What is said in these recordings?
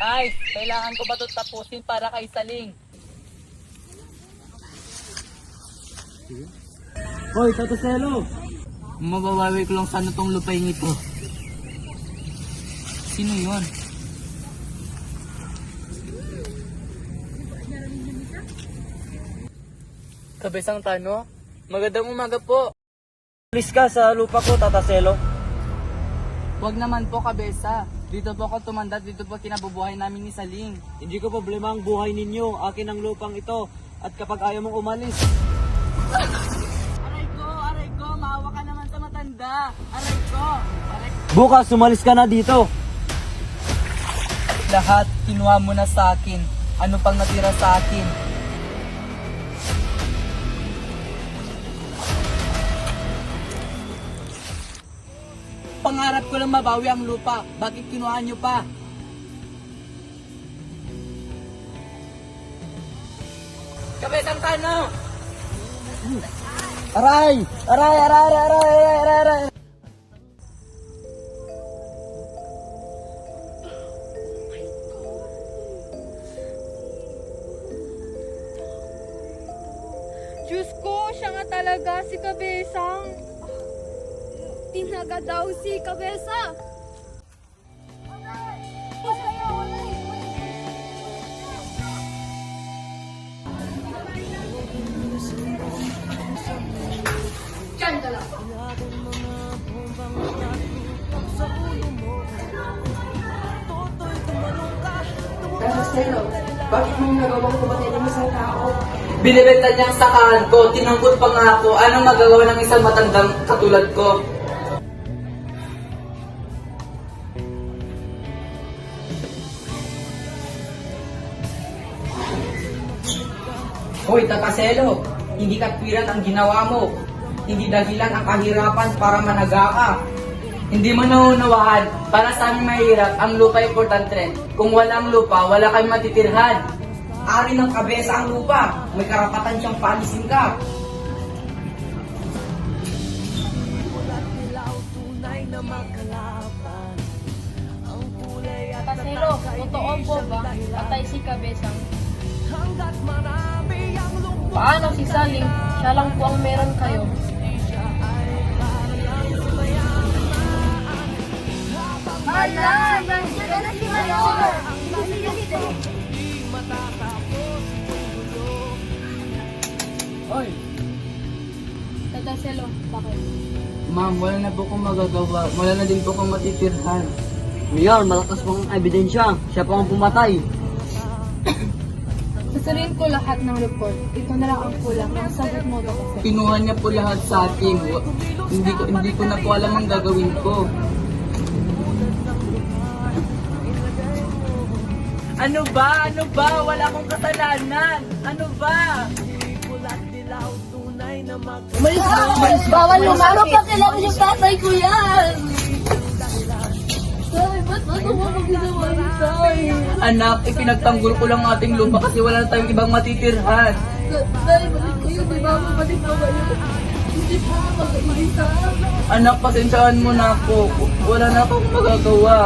Ay, kailangan ko ba ito tapusin para kay Saling? Hoy, Tato Selo! Mababawi ko lang sana tong lupain ito. Sino yun? Kabesang Tano? Magandang umaga po. Please ka sa lupa ko, Tata Selo. Huwag naman po, Kabesa. Dito po ako tumanda, dito po kinabubuhay namin ni Saling. Hindi ko problema ang buhay ninyo. Akin ang lupang ito. At kapag ayaw mong umalis, Aray ko, aray ko, maawa ka naman sa matanda. Aray ko, aray bukas sumalis ka na dito. Lahat kinuha mo na sa akin. Ano pang natira sa akin? Pangarap ko lang mabawi ang lupa. Bakit kinuha niyo pa? Kabetang Tano! Aray! Aray, aray, aray, aray, aray, aray, aray. Diyos ko, siya nga talaga si Kabesang. Tinaga daw si Kabesa. Diyan ka lang. Binibenta niya ang sakahan ko, tinangkot pa nga ako. Anong magagawa ng isang matandang katulad ko? Hoy, Takaselo, hindi katwiran ang ginawa mo. Hindi dahilan ang kahirapan para managa ka. Hindi mo naunawaan, para sa aming mahirap, ang lupa importante rin. Kung walang lupa, wala kayong matitirhan. Ari ng kabesa ang lupa. May karapatan siyang paalisin ka. Pasero, totoo po ba? Patay si Kabesang. Paano si Saling? Siya lang po ang meron kayo. Hala! Nandiyan na si Mayor! Oy, Tata Selo, bakit? ma'am, wala na po akong magagawa. Wala na din po akong matitirhan. Mayor, malakas pang ebidensya. Siya pa ang pumatay. Sasabihin ko lahat ng report. Ito na lang ang kulang. Ang sagot mo ba kasi? Kinuha niya po lahat sa akin. Wa- Hindi ko, hindi ko na po alam ang gagawin ko. Ano ba? Ano ba? Wala akong kasalanan. Ano ba? Umalis ka! Bawal lumaro pa kailangan yung tatay ko yan! Anak, ipinagtanggol ko lang ang ating lupa kasi wala na tayong ibang matitirhan. Tay, balik yun. Di kayo? Hindi po. Anak, pasensyaan mo na ako. Wala na akong magagawa.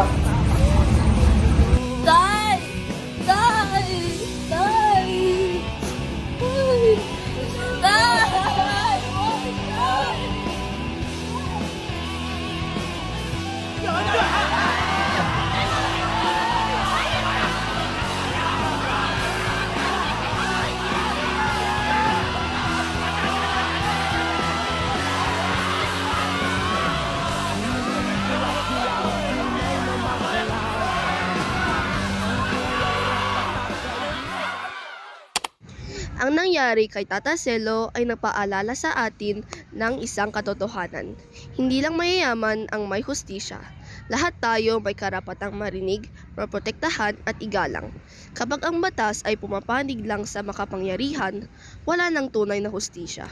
Nangyari kay Tata Selo ay napaalala sa atin ng isang katotohanan. Hindi lang mayayaman ang may hustisya. Lahat tayo may karapatang marinig, maprotektahan at igalang. Kapag ang batas ay pumapanig lang sa makapangyarihan, wala nang tunay na hustisya.